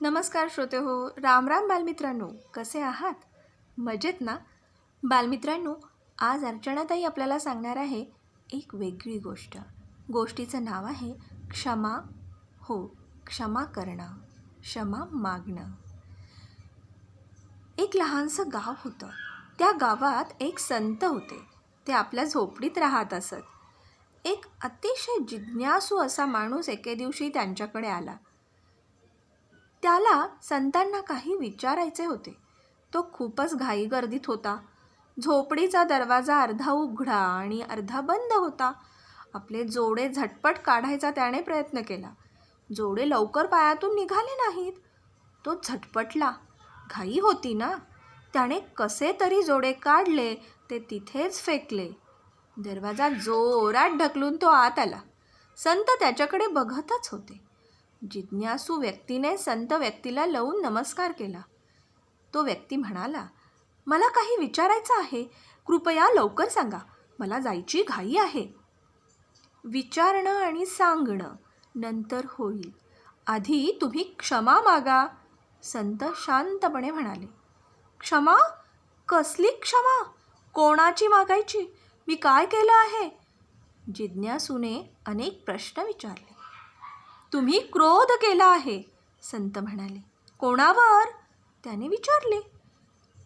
नमस्कार श्रोते हो राम राम बालमित्रांनो कसे आहात? मजेत ना? बालमित्रांनो आज अर्चनाताई आपल्याला सांगणार आहे एक वेगळी गोष्ट. गोष्टीचं नाव आहे क्षमा हो क्षमा करणं क्षमा मागणं. एक लहानसं गाव होतं. त्या गावात एक संत होते. ते आपल्या झोपडीत राहत असत. एक अतिशय जिज्ञासू असा माणूस एके दिवशी त्यांच्याकडे आला. त्याला संतांना काही विचारायचे होते. तो खूपच घाई गर्दीत होता. झोपडीचा दरवाजा अर्धा उघडा आणि अर्धा बंद होता. आपले जोडे झटपट काढायचा त्याने प्रयत्न केला. जोडे लवकर पायातून निघाले नाहीत. तो झटपटला. घाई होती ना? त्याने कसे तरी जोडे काढले ते तिथेच फेकले. दरवाजा जोरात ढकलून तो आत आला. संत त्याच्याकडे बघतच होते. जिज्ञासू व्यक्तीने संत व्यक्तीला लावून नमस्कार केला. तो व्यक्ती म्हणाला मला काही विचारायचं आहे. कृपया लवकर सांगा. मला जायची घाई आहे. विचारणं आणि सांगणं नंतर होईल. आधी तुम्ही क्षमा मागा. संत शांतपणे म्हणाले क्षमा? कसली क्षमा? कोणाची मागायची? मी काय केलं आहे? जिज्ञासूने अनेक प्रश्न विचारले. तुम्ही क्रोध केला आहे संत म्हणाले. कोणावर? त्याने विचारले.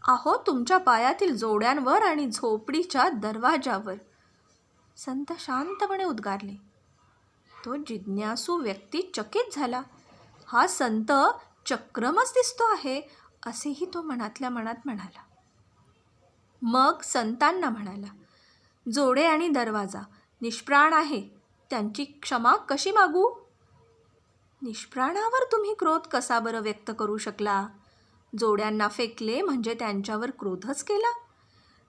आहो तुमच्या पायातील जोड्यांवर आणि झोपडीच्या दरवाजावर. संत शांतपणे उद्गारले. तो जिज्ञासू व्यक्ती चकित झाला. हा संत चक्रमच दिसतो आहे असेही तो मनातल्या मनात म्हणाला. मग संतांना म्हणाला जोडे आणि दरवाजा निष्प्राण आहे. त्यांची क्षमा कशी मागू? निष्प्राणावर तुम्ही क्रोध कसा बरं व्यक्त करू शकला? जोड्यांना फेकले म्हणजे त्यांच्यावर क्रोधच केला?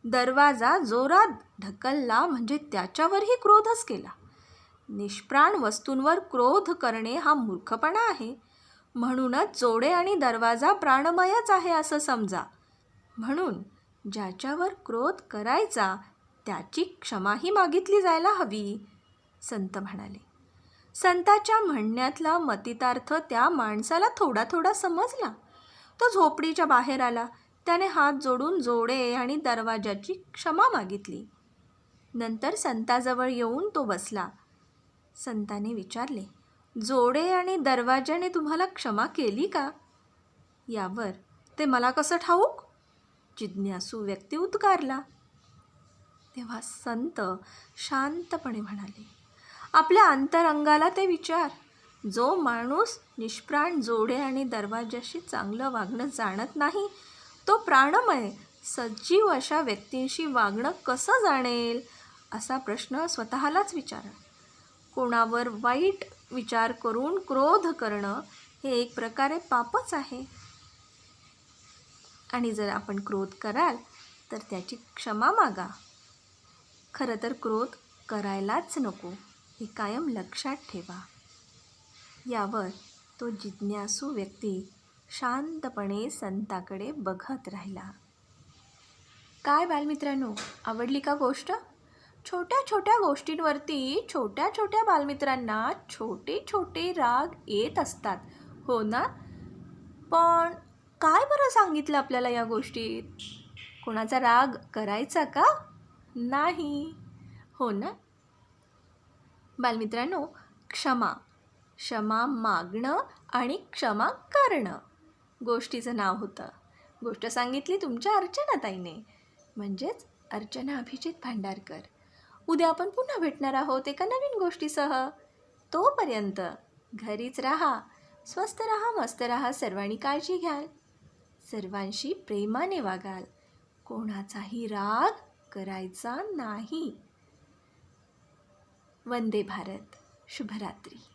दरवाजा जोरात ढकलला म्हणजे त्याच्यावरही क्रोधच केला? निष्प्राण वस्तूंवर क्रोध करणे हा मूर्खपणा आहे. म्हणूनच जोडे आणि दरवाजा प्राणमयच आहे असं समजा. म्हणून ज्याच्यावर क्रोध करायचा त्याची क्षमाही मागितली जायला हवी संत म्हणाले. संताच्या म्हणण्यातला मतितार्थ त्या माणसाला थोडा थोडा समजला. तो झोपडीच्या बाहेर आला. त्याने हात जोडून जोडे आणि दरवाजाची क्षमा मागितली. नंतर संताजवळ येऊन तो बसला. संताने विचारले जोडे आणि दरवाजाने तुम्हाला क्षमा केली का? यावर ते मला कसं ठाऊक? जिज्ञासू व्यक्ती उद्गारला. तेव्हा संत शांतपणे म्हणाले आपल्या अंतरंगाला ते विचार. जो माणूस निष्प्राण जोडे आणि दरवाजाशी चांगलं वागणं जाणत नाही तो प्राणमय सजीव अशा व्यक्तींशी वागणं कसं जाणेल असा प्रश्न स्वतःलाच विचारा. कोणावर वाईट विचार करून क्रोध करणं हे एक प्रकारे पापच आहे. आणि जर आपण क्रोध कराल तर त्याची क्षमा मागा. खरं तर क्रोध करायलाच नको. हे कायम लक्षात ठेवा. यावर तो जिज्ञासू व्यक्ती शांतपणे संताकडे बघत राहिला. काय बालमित्रांनो आवडली का गोष्ट? छोट्या छोट्या गोष्टींवरती छोट्या छोट्या बालमित्रांना छोटे छोटे राग येत असतात. हो ना? पण काय बरं सांगितलं आपल्याला या गोष्टीत? कोणाचा राग करायचा का? नाही. हो ना? बालमित्रांनो क्षमा. क्षमा मागणं आणि क्षमा करणं. गोष्टीचं नाव होतं. गोष्ट सांगितली तुमच्या अर्चनाताईने. म्हणजेच अर्चना अभिजित भांडारकर. उद्या आपण पुन्हा भेटणार आहोत एका नवीन गोष्टीसह. तोपर्यंत घरीच राहा स्वस्त राहा मस्त राहा सर्वांनी काळजी घ्याल. सर्वांशी प्रेमाने वागाल. कोणाचाही राग करायचा नाही. वंदे भारत. शुभरात्री.